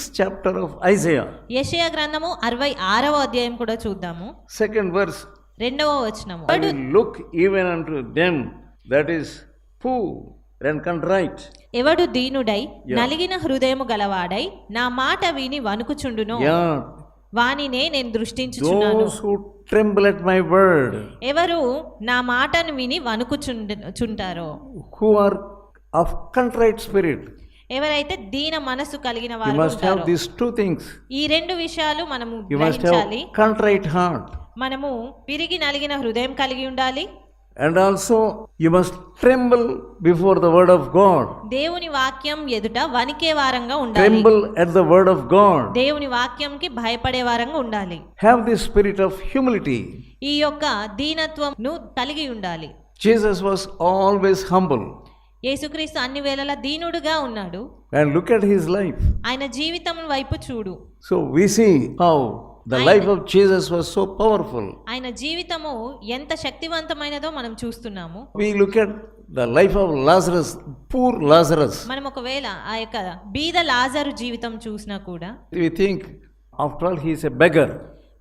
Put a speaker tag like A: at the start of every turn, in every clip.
A: Six chapter of Isaiah
B: యశయ గ్రంథము అరవై ఆరవ అధ్యాయం కూడా చూద్దాము.
A: సెకండ్ వర్స్
B: రెండవ వచనము.
A: But look even unto them that is poor and con
B: ఎవడు దీనుడై నలిగిన హృదయము గలవాడై నా మాట విని వణుకుచుండును? వానినే నేను దృష్టించుచున్నాను.
A: ట్రెంబుల్ మై వర్డ్
B: ఎవరు నా మాటను విని వణుకుచుంటారో
A: who are of contrite spirit
B: ఎవరైతే దీన మనసు కలిగిన వారు
A: these two things.
B: ఈ రెండు విషయాలు మనము గ్రహించాలి
A: contrite heart.
B: మనము పిరిగి నలిగిన హృదయం కలిగి ఉండాలి
A: And also, you must tremble before the word of God.
B: దేవుని వాక్యం ఎదుట వణికే వారంగా ఉండాలి
A: Tremble at the word of God.
B: దేవుని వాక్యంకి భయపడే వారంగా ఉండాలి
A: Have the spirit of humility.
B: ఈ యొక్క దీనత్వంను కలిగి ఉండాలి
A: Jesus was always humble.
B: యేసుక్రీస్తు అన్ని వేళల దీనుడుగా ఉన్నాడు.
A: And look at his life
B: ఆయన జీవితం వైపు చూడు.
A: So we see how the life of Jesus was so powerful
B: ఆయన జీవితము ఎంత శక్తివంతమైనదో మనం చూస్తున్నాము.
A: We look at the life of Lazarus poor Lazarus
B: మనం ఒకవేళ ఆ యొక్క బీద లాజరు జీవితం చూసినా కూడా
A: we think after all he's a beggar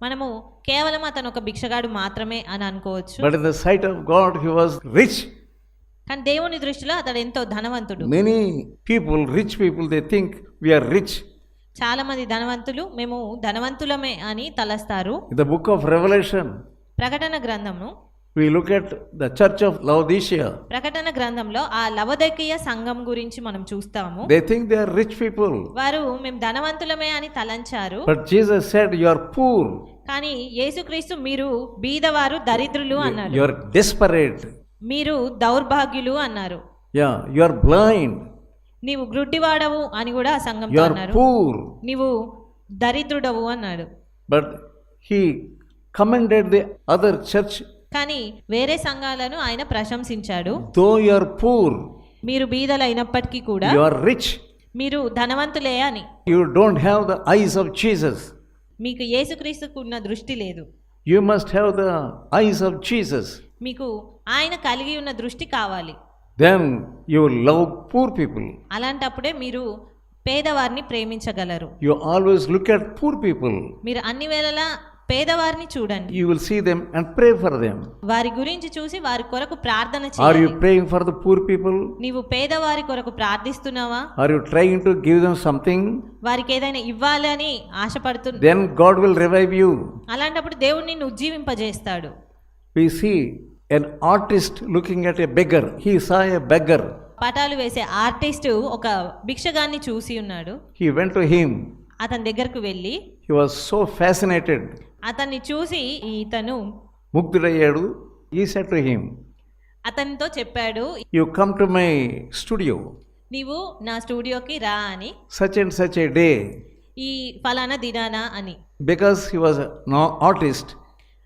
B: మనము కేవలం అతను ఒక భిక్షగాడు మాత్రమే అని అనుకోవచ్చు.
A: But in the sight of God he was rich
B: కానీ దేవుని దృష్టిలో అతడు ఎంతో ధనవంతుడు
A: Many people, rich people, they think we are rich.
B: చాలా మంది ధనవంతులు మేము ధనవంతులమే అని తలస్తారు
A: the book of Revelation,
B: ప్రకటన గ్రంథము
A: we look at the church of Laodicea.
B: ప్రకటన గ్రంథంలో ఆ లవదకీయ సంఘం గురించి మనం చూస్తాము
A: They think they are rich people.
B: వారు మేము ధనవంతులమే అని తలంచారు
A: But Jesus said, You are poor,
B: కానీ యేసుక్రీస్తు మీరు బీదవారు దరిద్రులు అన్నాడు
A: you are desperate,
B: మీరు దౌర్భాగ్యులు అన్నారు.
A: యా యు ఆర్ బ్లైండ్
B: నీవు గ్రుడ్డివాడవు అని కూడా ఆ
A: సంఘం
B: అన్నారు.
A: పూర్
B: నీవు దరిద్రుడవు అన్నాడు.
A: But he commended the other church
B: కానీ వేరే సంఘాలను ఆయన ప్రశంసించాడు.
A: దో యు ఆర్ పూర్
B: మీరు బీదలైనప్పటికీ కూడా
A: యు ఆర్ రిచ్
B: మీరు ధనవంతులే అని.
A: You don't have the eyes of Jesus
B: మీకు యేసుక్రీస్తుకు ఉన్న దృష్టి లేదు.
A: You must have the eyes of Jesus
B: మీకు ఆయన కలిగి ఉన్న దృష్టి కావాలి.
A: Then you love poor people
B: అలాంటప్పుడే మీరు పేదవారిని ప్రేమించగలరు.
A: You always look at poor people
B: మీరు అన్ని వేళలా పేదవారిని చూడండి.
A: You will see them and pray for them
B: వారి గురించి చూసి వారి కొరకు ప్రార్థన చేయాలి are
A: you praying for the poor people
B: నీవు పేదవారి కొరకు ప్రార్థిస్తున్నావా?
A: Are you trying to give them something
B: వారికి ఏదైనా ఇవ్వాలని ఆశపడుతున్నా
A: then God will revive you
B: అలాంటప్పుడు దేవుడు నిన్ను ఉజ్జీవింపజేస్తాడు.
A: We see an artist looking at a beggar. He saw a beggar.
B: పటాలు వేసే ఆర్టిస్ట్ ఒక భిక్షగాన్ని చూసి ఉన్నాడు
A: He went to him.
B: అతని దగ్గరకు వెళ్ళి
A: He was so fascinated.
B: అతన్ని చూసి ఇతను
A: Mugdhudayadu. He said to him,
B: అతనితో చెప్పాడు
A: You come to my studio
B: నీవు నా స్టూడియోకి రా అని
A: such and such a day.
B: ఈ ఫలానా దినానా అని
A: Because he was an artist,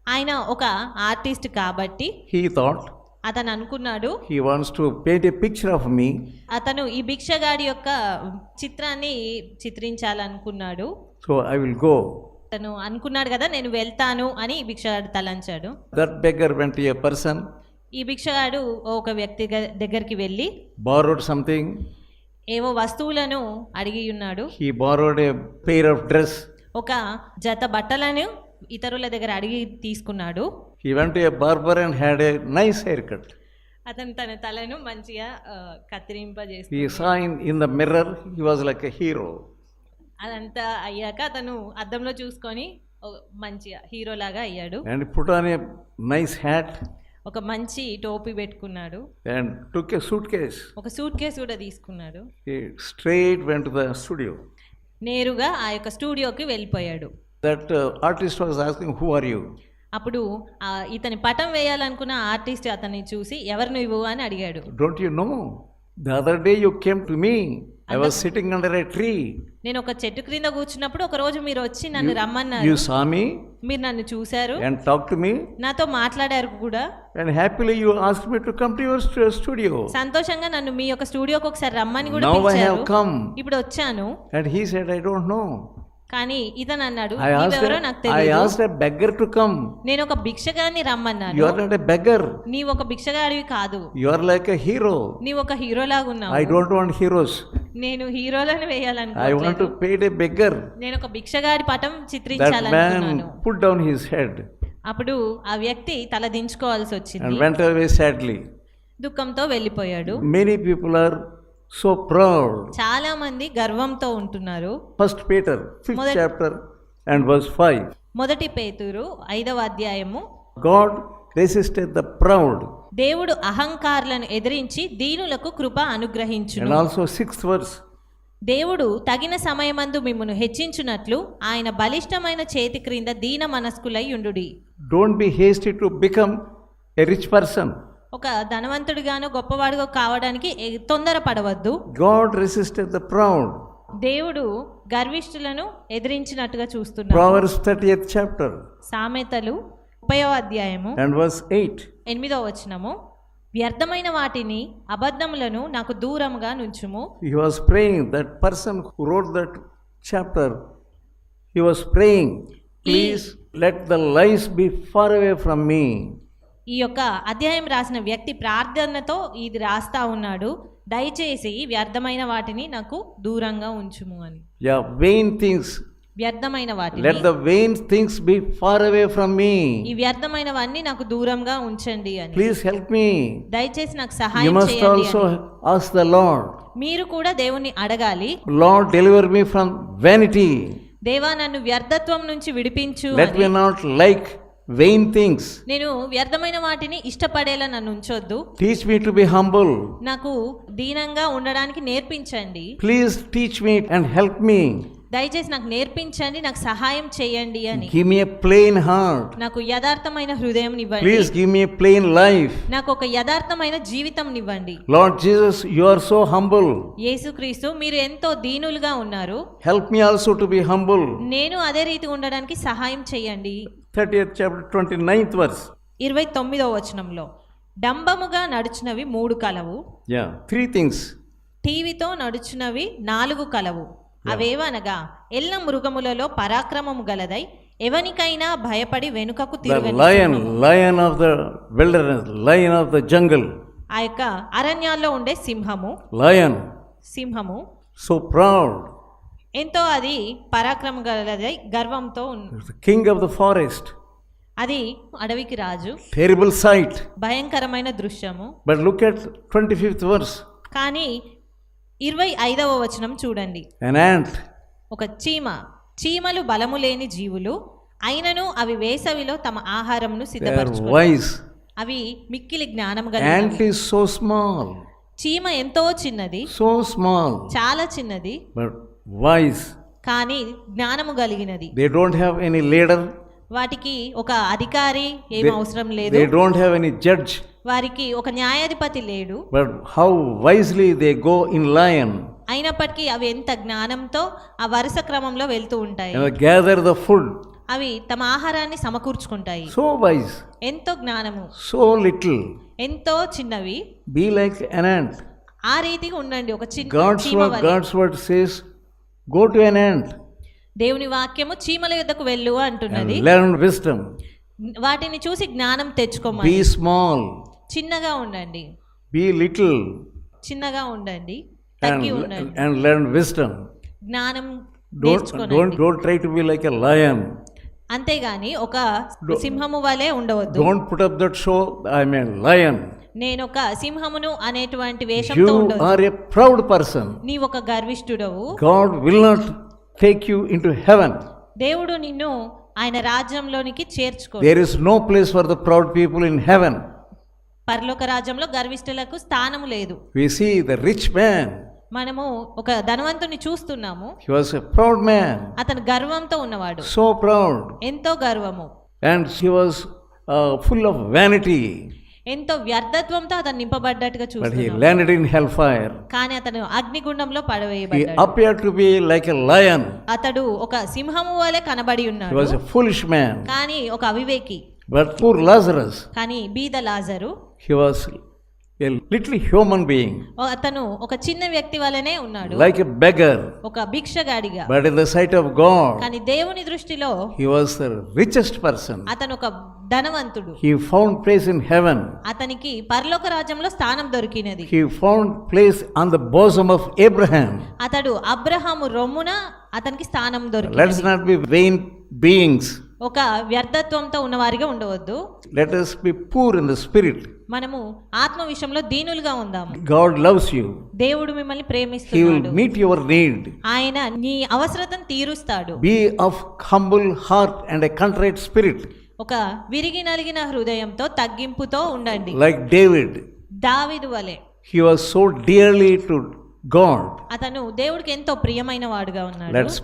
B: ఆయన ఒక ఆర్టిస్ట్ కాబట్టి
A: he thought
B: అతను అనుకున్నాడు
A: he wants to paint a picture of me.
B: అతను ఈ భిక్షగాడి యొక్క చిత్రాన్ని చిత్రించాలనుకున్నాడు
A: So I will go.
B: అతను అనుకున్నాడు కదా నేను వెళ్తాను అని ఈ భిక్షగాడు తలంచాడు
A: beggar went to a person,
B: ఈ భిక్షగాడు ఒక వ్యక్తి గ- దగ్గరికి వెళ్ళి
A: borrowed something.
B: ఏవో వస్తువులను అడిగి ఉన్నాడు
A: He borrowed a pair of dress.
B: ఒక జత బట్టలను ఇతరుల దగ్గర అడిగి తీసుకున్నాడు. అతను తన తలను మంచిగా
A: కత్తిరింప చేసి హీరో
B: అదంతా అయ్యాక అతను అద్దంలో చూసుకొని మంచిగా
A: హీరో లాగా అయ్యాడు. అండ్ పుటానే నైస్ హ్యాట్
B: ఒక మంచి టోపీ పెట్టుకున్నాడు.
A: అండ్ టుక్ ఏ సూట్
B: ఒక సూట్ కేస్ కూడా తీసుకున్నాడు.
A: స్ట్రైట్ వెంట ద స్టూడియో
B: నేరుగా ఆ యొక్క స్టూడియోకి వెళ్ళిపోయాడు.
A: That uh, artist was asking, Who are you?
B: అప్పుడు ఇతని పటం వేయాలనుకున్న ఆర్టిస్ట్ అతన్ని చూసి ఎవరు నువ్వు అని అడిగాడు
A: Don't you know? The other day you came to me. I was sitting under a tree.
B: నేను ఒక చెట్టు క్రింద కూర్చున్నప్పుడు ఒక రోజు మీరు వచ్చి నన్ను రమ్మన్నారు
A: You saw me
B: మీరు నన్ను చూశారు
A: and talked to me,
B: నాతో మాట్లాడారు కూడా
A: and happily you asked me to come to your stu- studio.
B: సంతోషంగా నన్ను మీ యొక్క స్టూడియోకి ఒకసారి రమ్మని కూడా
A: Now I
B: పిలిచారు
A: have come.
B: ఇప్పుడు వచ్చాను
A: And he said, I don't know.
B: కానీ ఇతను అన్నాడు
A: బెగ్గర్ టు
B: నేను ఒక భిక్షగాన్ని రమ్మన్నాను.
A: యువర్ నాట్ ఏ బెగ్గర్
B: నీవు ఒక భిక్షగాడివి కాదు.
A: యువర్ లైక్ హీరో
B: నీ ఒక హీరో లాగా ఉన్నావు.
A: ఐ డోంట్ వాంట్ హీరోస్
B: నేను హీరోలను
A: వేయాలని ఐ బెగ్గర్
B: నేను ఒక భిక్షగాడి పటం
A: చిత్రించాలనుకుంటున్నాను పుట్ డౌన్ హిస్
B: అప్పుడు ఆ వ్యక్తి తల దించుకోవాల్సి వచ్చింది. దుఃఖంతో వెళ్ళిపోయాడు.
A: Many people are so proud.
B: చాలా మంది గర్వంతో ఉంటున్నారు
A: First Peter, fifth
B: Mother-
A: chapter and verse 5.
B: మొదటి పేతురు ఐదవ అధ్యాయము
A: God resisted the proud.
B: దేవుడు అహంకారులను ఎదిరించి దీనులకు కృప అనుగ్రహించును
A: And also sixth verse.
B: దేవుడు తగిన సమయమందు మిమ్మును హెచ్చించున్నట్లు ఆయన బలిష్టమైన చేతి క్రింద దీన మనస్కులై ఉండుడి
A: Don't be hasty to become a rich person.
B: ఒక ధనవంతుడు గాను గొప్పవాడిగా కావడానికి తొందర పడవద్దు
A: గాడ్ రెసిస్టెడ్ ద ప్రౌడ్
B: దేవుడు గర్విష్ఠులను ఎదిరించినట్టుగా చూస్తున్నాడు.
A: ప్రొవర్స్ 30th
B: సామెతలు 30వ అధ్యాయము
A: అండ్ వర్స్ 8
B: 8వ వ్యర్థమైన వాటిని అబద్ధములను నాకు దూరంగా నుంచుము.
A: He was that person who wrote chapter he was please let the life be far away from me
B: ఈ యొక్క అధ్యాయం రాసిన వ్యక్తి ప్రార్థనతో ఇది రాస్తా ఉన్నాడు దయచేసి వ్యర్థమైన వాటిని నాకు దూరంగా ఉంచుము అని
A: Yeah, vain things.
B: వ్యర్థమైన వాటిని
A: Let the vain things be far away from
B: ఈ
A: me.
B: వ్యర్థమైనవన్నీ నాకు దూరంగా ఉంచండి అని
A: Please help me.
B: దయచేసి నాకు సహాయం చేయండి
A: also
B: అని
A: ask the Lord,
B: మీరు కూడా దేవుణ్ణి అడగాలి
A: Lord, deliver me from vanity.
B: దేవా నన్ను వ్యర్థత్వం నుంచి విడిపించు
A: Let me
B: అని.
A: not వెయిన్ థింగ్స్
B: నేను వ్యర్థమైన వాటిని ఇష్టపడేలా నన్ను ఉంచొద్దు.
A: Teach me to be humble
B: నాకు దీనంగా ఉండడానికి నేర్పించండి.
A: Please teach me and help me
B: దయచేసి నాకు నేర్పించండి నాకు సహాయం చేయండి అని.
A: గివ్ మీ ప్లేన్ హార్ట్
B: నాకు యథార్థమైన హృదయం ఇవ్వండి.
A: Please give me plain life
B: నాకు ఒక యథార్థమైన జీవితం ఇవ్వండి.
A: Lord Jesus you are so humble
B: యేసుక్రీస్తు మీరు ఎంతో దీనులుగా ఉన్నారు.
A: Help me also to be humble
B: నేను అదే రీతి ఉండడానికి సహాయం చేయండి.
A: 30th chapter, 29th verse.
B: ఇరవై తొమ్మిదవ వచనంలో డంబముగా నడుచునవి మూడు కలవు.
A: Yeah, three things.
B: టీవీతో నడుచునవి నాలుగు కలవు. అవేవనగా ఎల్ల మృగములలో పరాక్రమము గలదై ఎవనికైనా భయపడి వెనుకకు తిరగని
A: lion, lion of the wilderness, lion of the jungle,
B: ఆ యొక్క అరణ్యాల్లో ఉండే సింహము.
A: Lion,
B: సింహము.
A: So proud,
B: ఎంతో అది పరాక్రమం గలదై గర్వంతో ఉంది
A: king of the forest,
B: అది అడవికి రాజు.
A: Terrible sight.
B: భయంకరమైన దృశ్యము.
A: But look at 25th verse.
B: కానీ ఇరవై ఐదవ వచనం చూడండి.
A: An ant,
B: ఒక చీమ. చీమలు బలము లేని జీవులు అయినను అవి వేసవిలో తమ ఆహారమును
A: they are
B: సిద్ధపరచుకో
A: wise.
B: అవి మిక్కిలి జ్ఞానం
A: Ant
B: కలిగినవి
A: is so small,
B: చీమ ఎంతో చిన్నది.
A: So small,
B: చాలా చిన్నది.
A: But wise.
B: కానీ జ్ఞానము కలిగినది
A: They don't have any leader,
B: వాటికి ఒక అధికారి ఏం అవసరం లేదు
A: they don't have any judge,
B: వారికి ఒక న్యాయాధిపతి లేడు
A: but how wisely they go in lion
B: అయినప్పటికీ అవి ఎంత జ్ఞానంతో ఆ వరుస క్రమంలో వెళ్తూ ఉంటాయి
A: gather the food.
B: అవి తమ ఆహారాన్ని సమకూర్చుకుంటాయి
A: So wise,
B: ఎంతో జ్ఞానము
A: so little.
B: ఎంతో చిన్నవి
A: Be like an ant.
B: ఆ రీతిగా ఉండండి ఒక చిన్న
A: God's
B: చీమ
A: word, go to an ant
B: దేవుని వాక్యము చీమల యుద్ధకు వెళ్ళు అంటున్నది.
A: లెర్న్ విస్టమ్
B: వాటిని చూసి జ్ఞానం తెచ్చుకోమ
A: బి స్మాల్
B: చిన్నగా ఉండండి.
A: బి లిటిల్
B: చిన్నగా ఉండండి.
A: అండ్ లెర్న్ విస్టమ్
B: జ్ఞానం
A: don't don't try to be like a lion
B: అంతేగాని ఒక సింహము వలె ఉండవద్దు.
A: Don't put up that show I mean lion
B: నేను ఒక సింహమును అనేటువంటి వేషంతో
A: ఆర్ ప్రౌడ్ పర్సన్
B: నీ ఒక గర్విష్ఠుడవు.
A: God will not take you heaven
B: దేవుడు నిన్ను ఆయన రాజ్యంలోనికి చేర్చుకో
A: there is no place for the proud people in heaven
B: పరలోక రాజ్యంలో గర్విష్ఠులకు స్థానము లేదు.
A: We see the rich man
B: మనము ఒక ధనవంతుని చూస్తున్నాము.
A: హి ప్రౌడ్ మ్యాన్
B: అతను గర్వంతో ఉన్నవాడు.
A: సో ప్రౌడ్
B: ఎంతో గర్వము.
A: And he was full of vanity
B: ఎంతో వ్యర్థత్వంతో అతను నింపబడ్డట్టుగా చూస్తున్నాడు
A: ఇన్ హెల్ ఫైర్
B: కానీ అతను అగ్నిగుండంలో పడవేయబడ్డాడు.
A: He to be like lion
B: అతడు ఒక సింహము వలె కనబడి ఉన్నాడు.
A: హి వాస్
B: కానీ ఒక అవివేకి.
A: బట్ ఫర్ లాజరస్
B: కానీ be the Lazarus.
A: He was little human being
B: అతను ఒక చిన్న వ్యక్తి వలనే ఉన్నాడు.
A: లైక్ ఎ బెగర్
B: ఒక భిక్షగాడిగా.
A: సైట్ ఆఫ్ గాడ్
B: కానీ దేవుని దృష్టిలో
A: హి రిచెస్ట్ పర్సన్
B: అతను ఒక ధనవంతుడు.
A: He found place in heaven
B: అతనికి పర్లోక రాజ్యంలో స్థానం దొరికినది.
A: He found place on the bosom of Abraham
B: అతడు అబ్రహాము రొమ్మున అతనికి స్థానం
A: దొరికి
B: let's
A: not be vain beings
B: ఒక వ్యర్థత్వంతో ఉన్న వారిగా ఉండవద్దు
A: let poor in the spirit
B: మనము ఆత్మ విషయంలో దీనులుగా ఉందాం
A: గాడ్ లవ్స్ యు
B: దేవుడు మిమ్మల్ని ప్రేమిస్తున్నాడు.
A: మీట్ యువర్ నీడ్
B: ఆయన నీ అవసరతను తీరుస్తాడు.
A: Be of humble heart and a spirit
B: ఒక విరిగి నలిగిన హృదయంతో తగ్గింపుతో ఉండండి.
A: లైక్ డేవిడ్
B: దావీదు వలె.
A: He so dearly to God
B: అతను దేవుడికి ఎంతో ప్రియమైన వాడుగా ఉన్నాడు.
A: లెట్స్